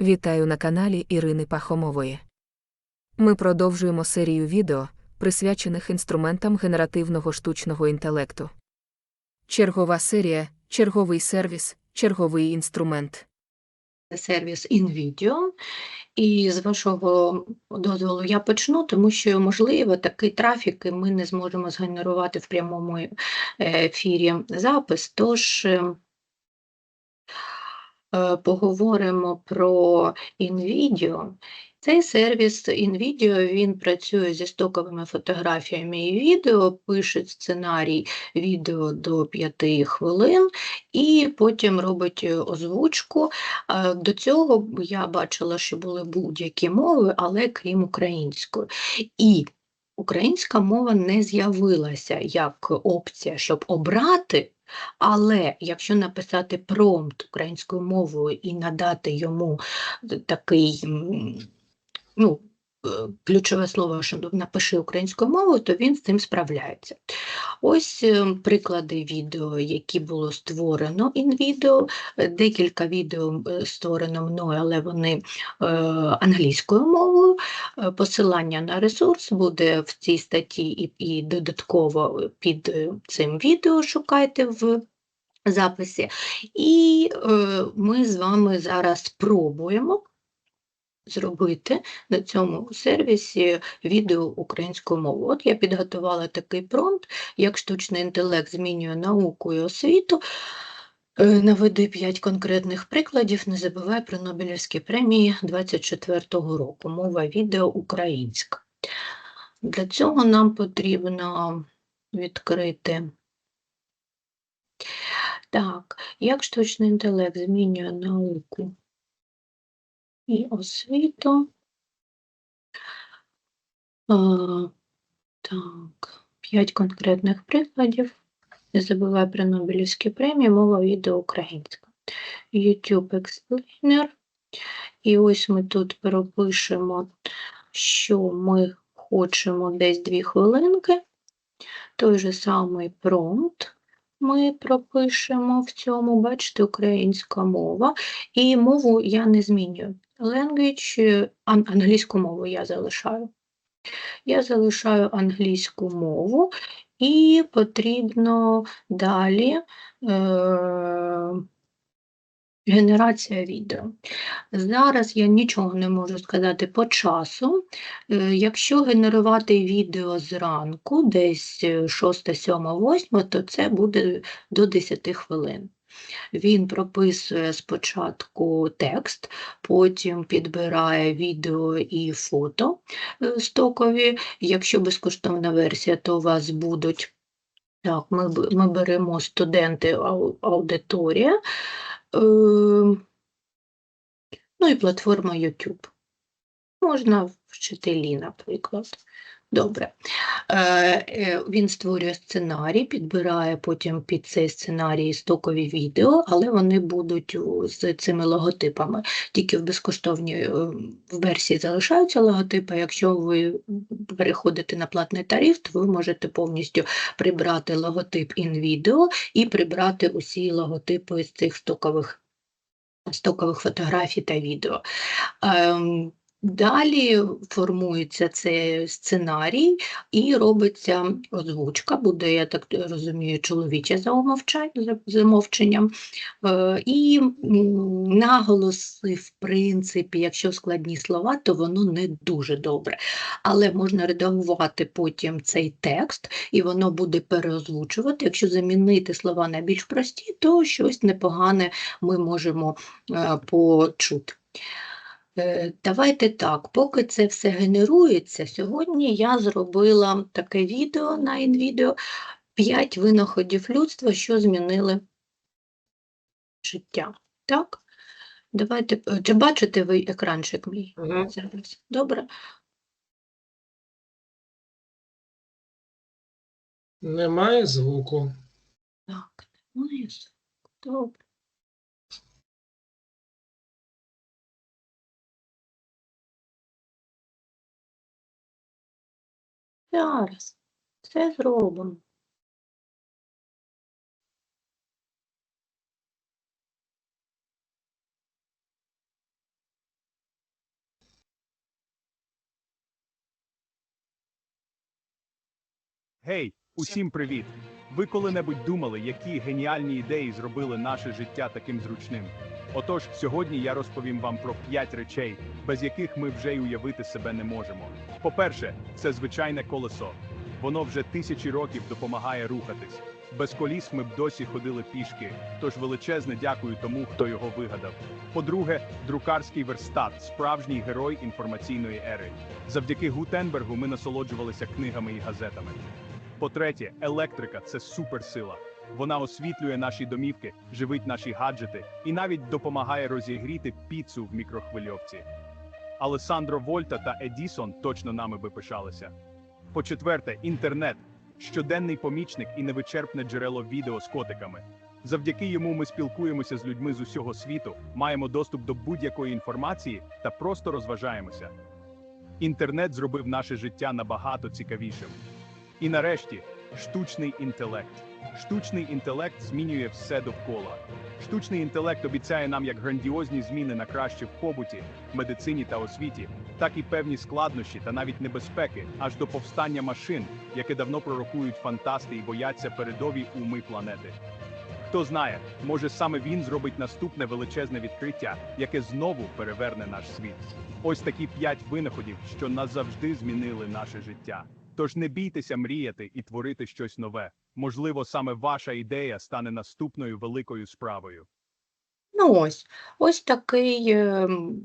Вітаю на каналі Ірини Пахомової. Ми продовжуємо серію відео, присвячених інструментам генеративного штучного інтелекту. Чергова серія, черговий сервіс, черговий інструмент. сервіс InVideo. І з вашого дозволу я почну, тому що, можливо, такий трафік ми не зможемо згенерувати в прямому е, ефірі запис. Тож е, поговоримо про InVideo. Цей сервіс InVideo, він працює зі стоковими фотографіями і відео, пише сценарій відео до 5 хвилин і потім робить е, озвучку. Е, До цього я бачила, що були будь-які мови, але крім української. І українська мова не з'явилася як опція, щоб обрати. Але якщо написати промпт українською мовою і надати йому такий ну, ключове слово, що напиши українською мовою, то він з цим справляється. Ось е, приклади відео, які було створено InVideo. Е, Декілька відео е, створено мною, але вони е, англійською мовою. Е, Посилання на ресурс буде в цій статті і, і додатково під е, цим відео шукайте в записі. І е, ми з вами зараз спробуємо зробити на цьому сервісі відео українською мовою. От я підготувала такий промпт, як штучний інтелект змінює науку і освіту. Е, Наведи 5 конкретних прикладів. Не забувай про Нобелівські премії 24-го року. Мова відео українська. Для цього нам потрібно відкрити. Так, як штучний інтелект змінює науку і освіту. Так, п'ять конкретних прикладів. Не забувай про Нобелівські премії, мова відео українська. YouTube Explainer. І ось ми тут пропишемо, що ми хочемо десь дві хвилинки. Той же самий промпт ми пропишемо в цьому, бачите, українська мова. І мову я не змінюю. Language, е, ан- англійську мову я залишаю. Я залишаю англійську мову і потрібно далі е, генерація відео. Зараз я нічого не можу сказати по часу. Е, Якщо генерувати відео зранку, десь 6, 7, 8, то це буде до 10 хвилин. Він прописує спочатку текст, потім підбирає відео і фото е, стокові. Якщо безкоштовна версія, то у вас будуть. Так, ми, ми беремо студенти аудиторія, ну і платформа YouTube. Можна вчителі, наприклад. Добре. Е, е, Він створює сценарій, підбирає потім під цей сценарій стокові відео, але вони будуть з цими логотипами. Тільки в безкоштовній е, версії залишаються логотипи. Якщо ви переходите на платний тариф, то ви можете повністю прибрати логотип InVideo і прибрати усі логотипи з цих стокових, стокових фотографій та відео. Ем, Далі формується цей сценарій і робиться озвучка, буде, я так розумію, чоловіче за- замовченням. Е, І наголоси, в принципі, якщо складні слова, то воно не дуже добре. Але можна редагувати потім цей текст, і воно буде переозвучувати. Якщо замінити слова на більш прості, то щось непогане ми можемо е, почути. Е, Давайте так, поки це все генерується, сьогодні я зробила таке відео на InVideo «5 винаходів людства, що змінили життя. Так? Давайте, е, чи бачите ви екранчик мій Мгм. зараз? Добре? Немає звуку. Так, немає звуку. Добре. Зараз все зробимо. Гей, усім привіт! Ви коли-небудь думали, які геніальні ідеї зробили наше життя таким зручним? Отож, сьогодні я розповім вам про 5 речей, без яких ми вже й уявити себе не можемо. По-перше, це звичайне колесо. Воно вже тисячі років допомагає рухатись. Без коліс ми б досі ходили пішки, тож величезне дякую тому, хто його вигадав. По-друге, друкарський верстат справжній герой інформаційної ери. Завдяки Гутенбергу ми насолоджувалися книгами і газетами. По-третє, електрика це суперсила. Вона освітлює наші домівки, живить наші гаджети і навіть допомагає розігріти піцу в мікрохвильовці. Алесандро Вольта та Едісон точно нами би пишалися. По-четверте, інтернет щоденний помічник і невичерпне джерело відео з котиками. Завдяки йому ми спілкуємося з людьми з усього світу, маємо доступ до будь-якої інформації та просто розважаємося. Інтернет зробив наше життя набагато цікавішим. І нарешті, штучний інтелект. Штучний інтелект змінює все довкола. Штучний інтелект обіцяє нам як грандіозні зміни на краще в побуті, медицині та освіті, так і певні складнощі та навіть небезпеки, аж до повстання машин, яке давно пророкують фантасти і бояться передові уми планети. Хто знає, може саме він зробить наступне величезне відкриття, яке знову переверне наш світ. Ось такі п'ять винаходів, що назавжди змінили наше життя. Тож не бійтеся мріяти і творити щось нове. Можливо, саме ваша ідея стане наступною великою справою. Ну ось, ось такий, ем,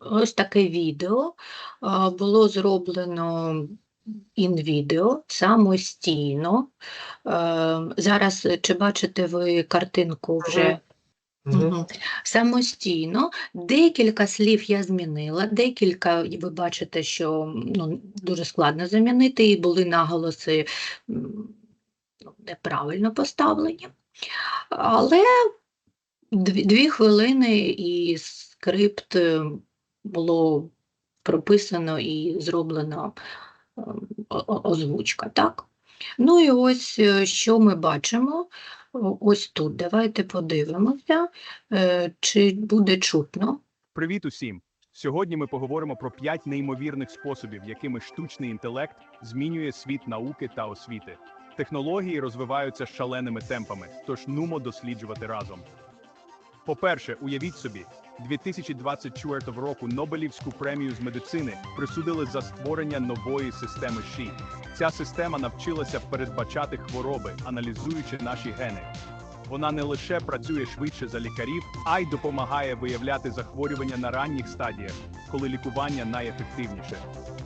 ось таке відео було зроблено інвідео самостійно. Ем, Зараз е, чи бачите ви картинку вже? Самостійно. Декілька слів я змінила, декілька, ви бачите, що ну, дуже складно замінити, і були наголоси ну, неправильно поставлені. Але дві, дві хвилини і скрипт е, було прописано і зроблено е, озвучка, так? Ну і ось е, що ми бачимо. Ось тут. Давайте подивимося, чи буде чутно. Привіт усім! Сьогодні ми поговоримо про п'ять неймовірних способів, якими штучний інтелект змінює світ науки та освіти. Технології розвиваються шаленими темпами, тож нумо досліджувати разом. По-перше, уявіть собі, 2024 року Нобелівську премію з медицини присудили за створення нової системи ШІ. Ця система навчилася передбачати хвороби, аналізуючи наші гени. Вона не лише працює швидше за лікарів, а й допомагає виявляти захворювання на ранніх стадіях, коли лікування найефективніше.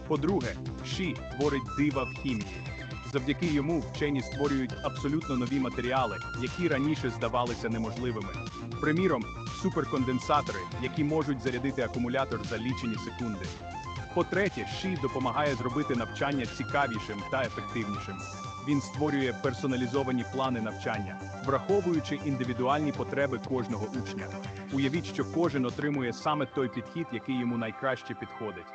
По-друге, ШІ творить дива в хімії. Завдяки йому вчені створюють абсолютно нові матеріали, які раніше здавалися неможливими. Приміром, суперконденсатори, які можуть зарядити акумулятор за лічені секунди. По-третє, ШІ допомагає зробити навчання цікавішим та ефективнішим. Він створює персоналізовані плани навчання, враховуючи індивідуальні потреби кожного учня. Уявіть, що кожен отримує саме той підхід, який йому найкраще підходить.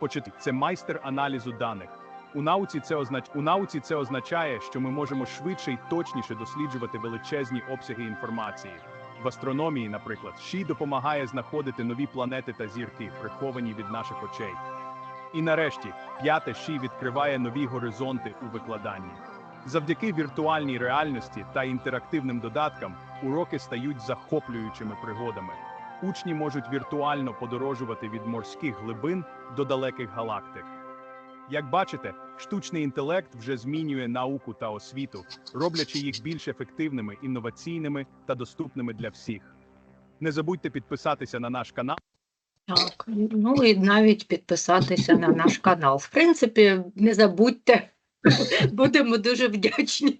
Почати це майстер аналізу даних. У науці це означ... у науці це означає, що ми можемо швидше й точніше досліджувати величезні обсяги інформації. В астрономії, наприклад, ШІ допомагає знаходити нові планети та зірки, приховані від наших очей. І нарешті, п'яте ШІ відкриває нові горизонти у викладанні. Завдяки віртуальній реальності та інтерактивним додаткам уроки стають захоплюючими пригодами. Учні можуть віртуально подорожувати від морських глибин до далеких галактик. Як бачите, штучний інтелект вже змінює науку та освіту, роблячи їх більш ефективними, інноваційними та доступними для всіх. Не забудьте підписатися на наш канал. Так, ну і навіть підписатися на наш канал. В принципі, не забудьте, будемо дуже вдячні.